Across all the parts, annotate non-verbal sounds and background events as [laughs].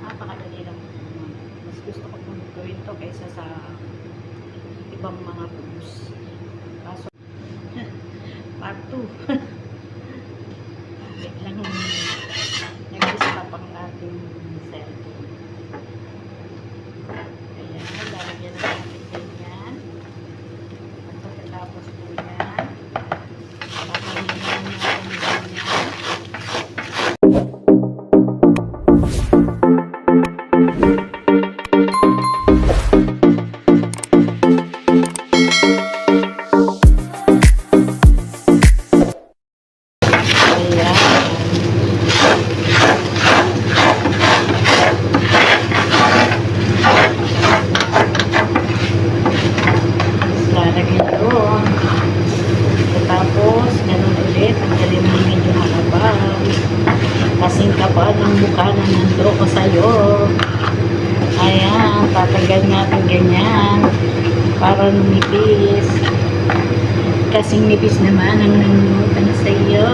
Napakadali lang. Mas gusto ko pong gawin to kaysa sa ibang mga foods. Kaso, [laughs] part 2. [laughs] mukha na nandro ko sa'yo. Ayan, tatanggal natin ganyan. Para lumipis. Kasing nipis naman ang nanunutan sa'yo.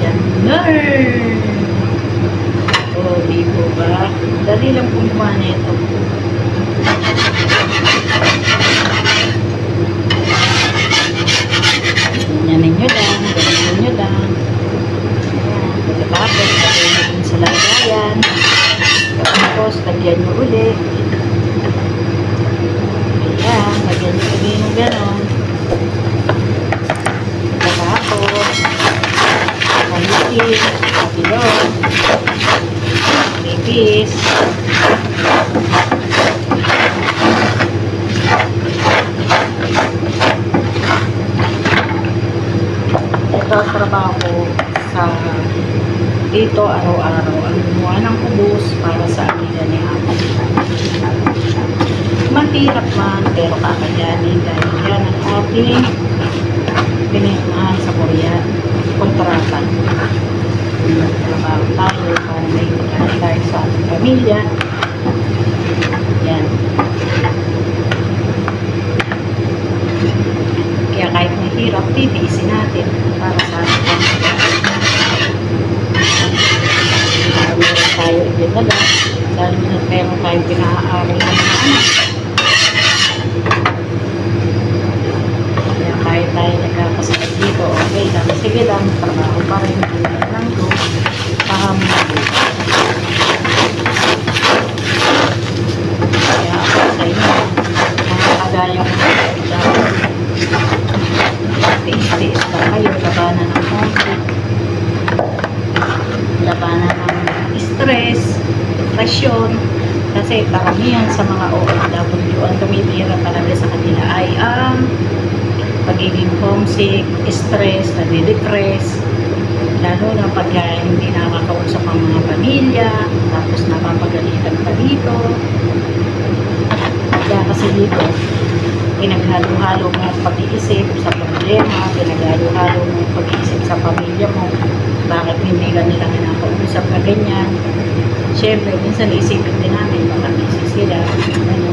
Ganun. O, di po ba? Dali lang kumuha nito. Ganyanin nyo lang, ganyanin nyo lang. Ayan, pagkatapos, lagyan nyo dun sa lagayan. Tapos, lagyan nyo uli. Ayan, lagyan nyo uli ng ganon. Pagkatapos, palitin, kapilon, pipis. Ito trabaho sa dito araw-araw ang gumawa ng kubos para sa amiga ni Ate. Mahirap man pero kakayanin dahil yan ang ating Tayo sa pamilya. Yan. Kaya kahit mahirap, titiisin natin para sa. Para meron tayo ibinala, lalo tayong pinaaral ng mga anak. Kaya kahit tayo nagkakasakit dito, okay lang. Sige lang, trabaho pa rin. Hindi lang to. Pahamunin. Kaya ako sa inyo, ko dahil tiis-tiis lang kayo, labanan ng conflict, labanan ng stress, depression, kasi karamihan sa mga OFW ang tumitira talaga sa kanila ay ang pagiging homesick, stress, nade-depress, lalo na pag hindi nakakausap ang mga pamilya, tapos napapagalitan pa dito. Kaya kasi dito, pinaghalo-halo mo ang pag-iisip sa problema, pinaghalo-halo mo ang pag-iisip sa pamilya mo, bakit hindi ka nila kinakausap na ganyan. Siyempre, minsan isipin din natin, baka busy sila, ano,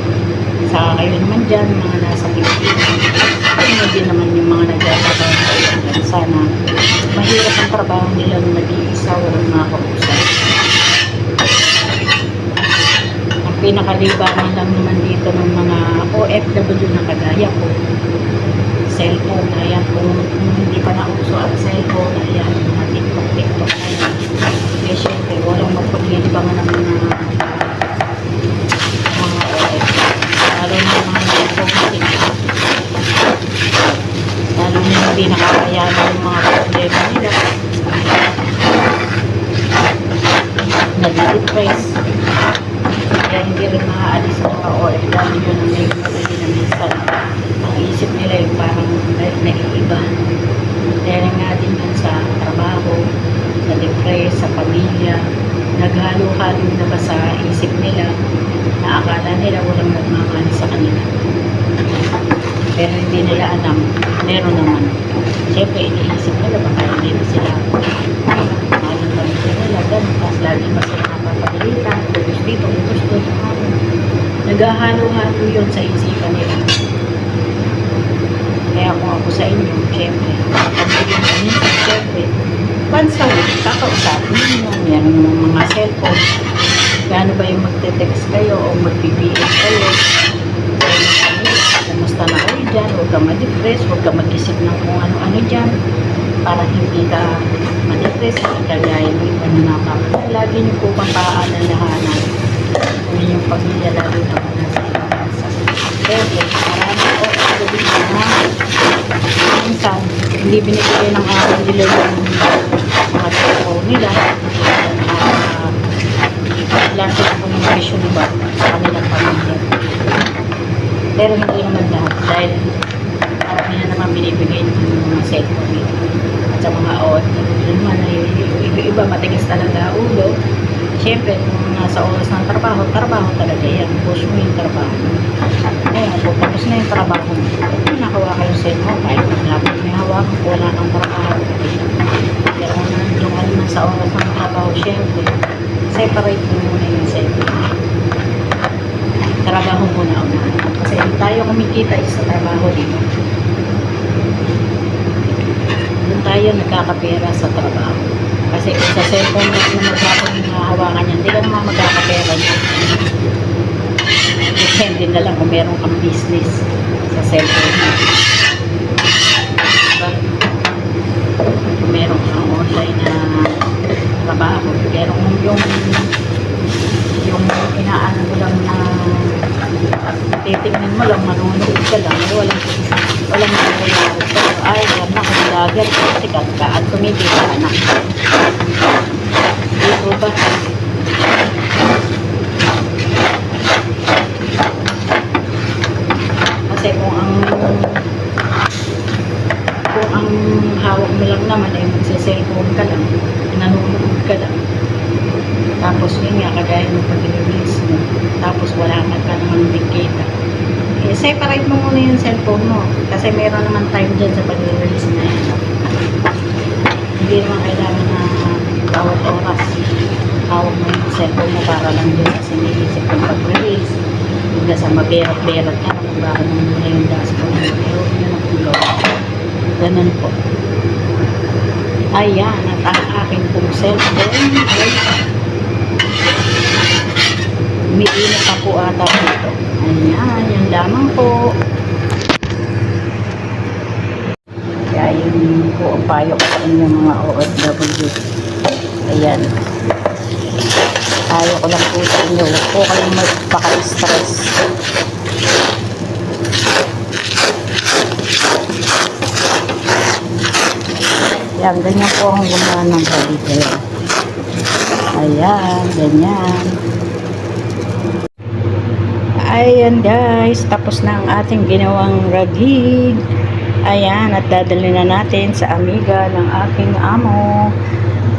sa kayo naman dyan, mga nasa Pilipinas, din naman yung mga nagtatrabaho sa ibang bansa na mahirap ang trabaho nila nung nag-iisa, walang mga kausap. Ang pinakalibangan lang naman dito ng mga OFW na kagaya ko, cellphone, ayan, kung hindi pa nauso ang cellphone, ayan, mga TikTok, TikTok, ayan. Eh, syempre, walang magpaglilibangan ng mga mga OF. Lalo na yung mga nag-homesick. Lalo na hindi nakakayanan yung mga problema nila. Nag-depress. Kaya hindi rin maaalis ng mga OFW na may mabili na minsan. Ang isip nila yung parang na- naiiba. Dahil nga din yan sa trabaho, sa depress, sa pamilya, naghalo-halo na ba sa isip nila na akala nila walang nagmamahal sa kanila. Pero hindi nila alam, meron naman. Siyempre, iniisip nila baka hindi na sila mahal ang pamilya nila, ganun. Tapos lagi pa sila napapagalitan, tutos dito, tutos doon. Naghahalo-halo yun sa isipan nila. Kaya kung ako sa inyo, siyempre, pag minsan, siyempre, once a week, kakausapin mo. Yan yung mga cellphone. Gaano ba yung magte-text kayo o mag-BBS kayo. Kumusta na kayo dyan? Huwag ka ma-depress, huwag ka mag-isip ng kung ano-ano dyan. Para hindi ka ma-depress, hindi ka gaya ng iba na napapagay. Lagi niyo po pang paalalahanan kung yung pamilya lalo na kung nasa ibang bansa. Siyempre, marami po sabi na minsan, hindi binibigay ng araw nila yung mga cellphone nila. Ah, wala silang communication ba sa kanilang pamilya. Pero hindi naman lahat dahil karamihan naman binibigay ng mga nila. At sa mga OFW naman ay iba-iba matigas talaga ulo. Siyempre, kung nasa oras ng trabaho, trabaho talaga yan. Push mo yung trabaho. Kung tapos na yung trabaho kung nakawa kayo sa inyo, kahit maglapit may hawak, wala kang trabaho. Pero nandun ka naman sa oras ng trabaho, siyempre, separate mo muna yung cellphone. Trabaho muna una. Kasi hindi tayo kumikita is sa trabaho dito. Doon tayo nagkakapera sa trabaho. Kasi sa cellphone na maghapon yung hahawakan niya, hindi ka naman magkakapera niya. Depende na lang kung meron kang business sa cellphone mo. Diba? Kung meron kang online na trabaho. Pero kung yung yung inaano mo lang na titingnan mo lang, manunood ka lang, eh, walang walang nangyayari sa ay, alam na kung lagat, sikat ka at kumikita ka na. Dito ba? Kasi kung ang kung ang hawak mo lang naman ay magsa-cellphone ka lang, nanonood ka lang, tapos yun nga, kagaya ng pag-release mo. Tapos wala ka ka naman bigkita. Eh, separate mo muna yung cellphone mo. Kasi meron naman time dyan sa pag-release na yan. Hindi naman kailangan na bawat oras. Hawak mo yung cellphone mo para lang dyan sa siniisip ng pag-release. Hanggang sa maberat-berat ka kung bakit mo muna yung dashboard mo. Nyo na kung gawin. Ganun po. Ayan, at ang aking pong cellphone umiinit pa po ata dito. Ayan, yun lamang po. Kaya yun po ang payo ko sa inyo mga OFW. Ayan. Payo ko lang po sa inyo. Huwag po kayong magpaka-stress. Yan, ganyan po ang gumawa ng radio. Ayan, ganyan. Ayan guys, tapos na ang ating ginawang ragig. Ayan, at dadali na natin sa amiga ng aking amo.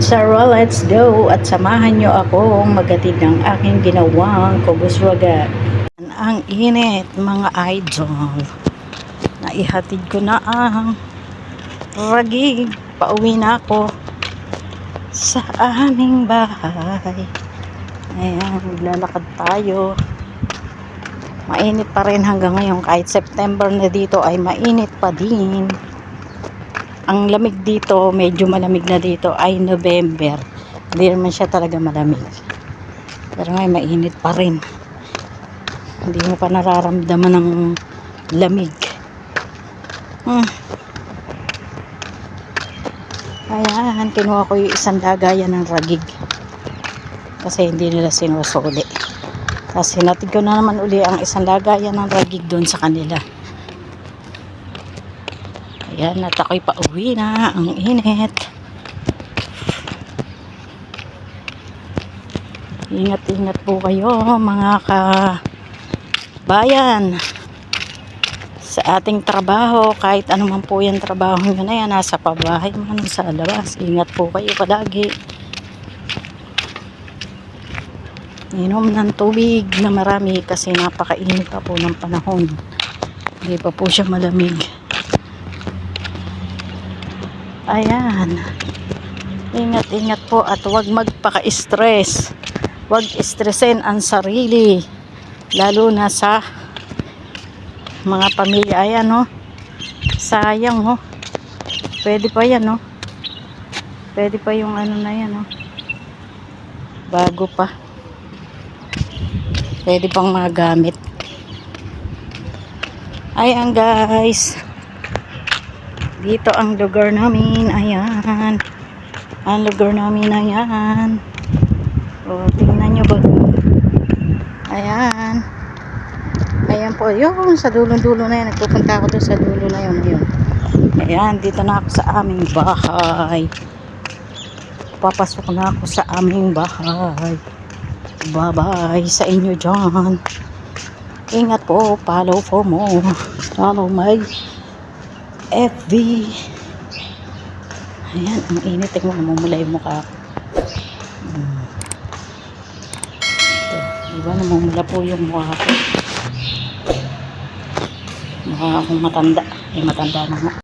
Sara, let's go at samahan nyo akong magatid ng aking ginawang kubuswagat. Ang init mga idol. Naihatid ko na ang ragig. Pauwi na ako sa aming bahay. Ayan, maglalakad tayo. Mainit pa rin hanggang ngayon. Kahit September na dito ay mainit pa din. Ang lamig dito, medyo malamig na dito ay November. Hindi naman siya talaga malamig. Pero ngayon mainit pa rin. Hindi mo pa nararamdaman ng lamig. Hmm. Ayan, kinuha ko yung isang lagayan ng ragig. Kasi hindi nila sinusuli. Tapos hinatid ko na naman uli ang isang lagayan ng ragig doon sa kanila. Ayan, at ako'y pauwi na. Ang init. Ingat-ingat po kayo mga ka-bayan sa ating trabaho, kahit ano man po yung trabaho nyo na yan, nasa pabahay man, sa labas, ingat po kayo palagi. Inom ng tubig na marami kasi napakainit pa po ng panahon. Hindi pa po siya malamig. Ayan. Ingat-ingat po at huwag magpaka-stress. Huwag stressin ang sarili. Lalo na sa mga pamilya. Ayan, oh. Sayang, oh. Pwede pa yan, oh. Pwede pa yung ano na yan, oh. Bago pa. Pwede pang magamit. Ayan guys. Dito ang lugar namin. Ayan. Ang lugar namin na yan. O, tingnan nyo ba? Ayan. Ayan po. Yun, sa dulo-dulo na yan. Nagpupunta ako doon sa dulo na yun. Ayun. Ayan, dito na ako sa aming bahay. Papasok na ako sa aming bahay. Bye-bye sa inyo dyan. Ingat po. Follow for more. Follow my FB. Ayan, ang init. Tingnan mo, namumula yung mukha ko. Hmm. Ito, diba namumula po yung mukha ko. Mukha akong matanda. Eh, matanda na nga.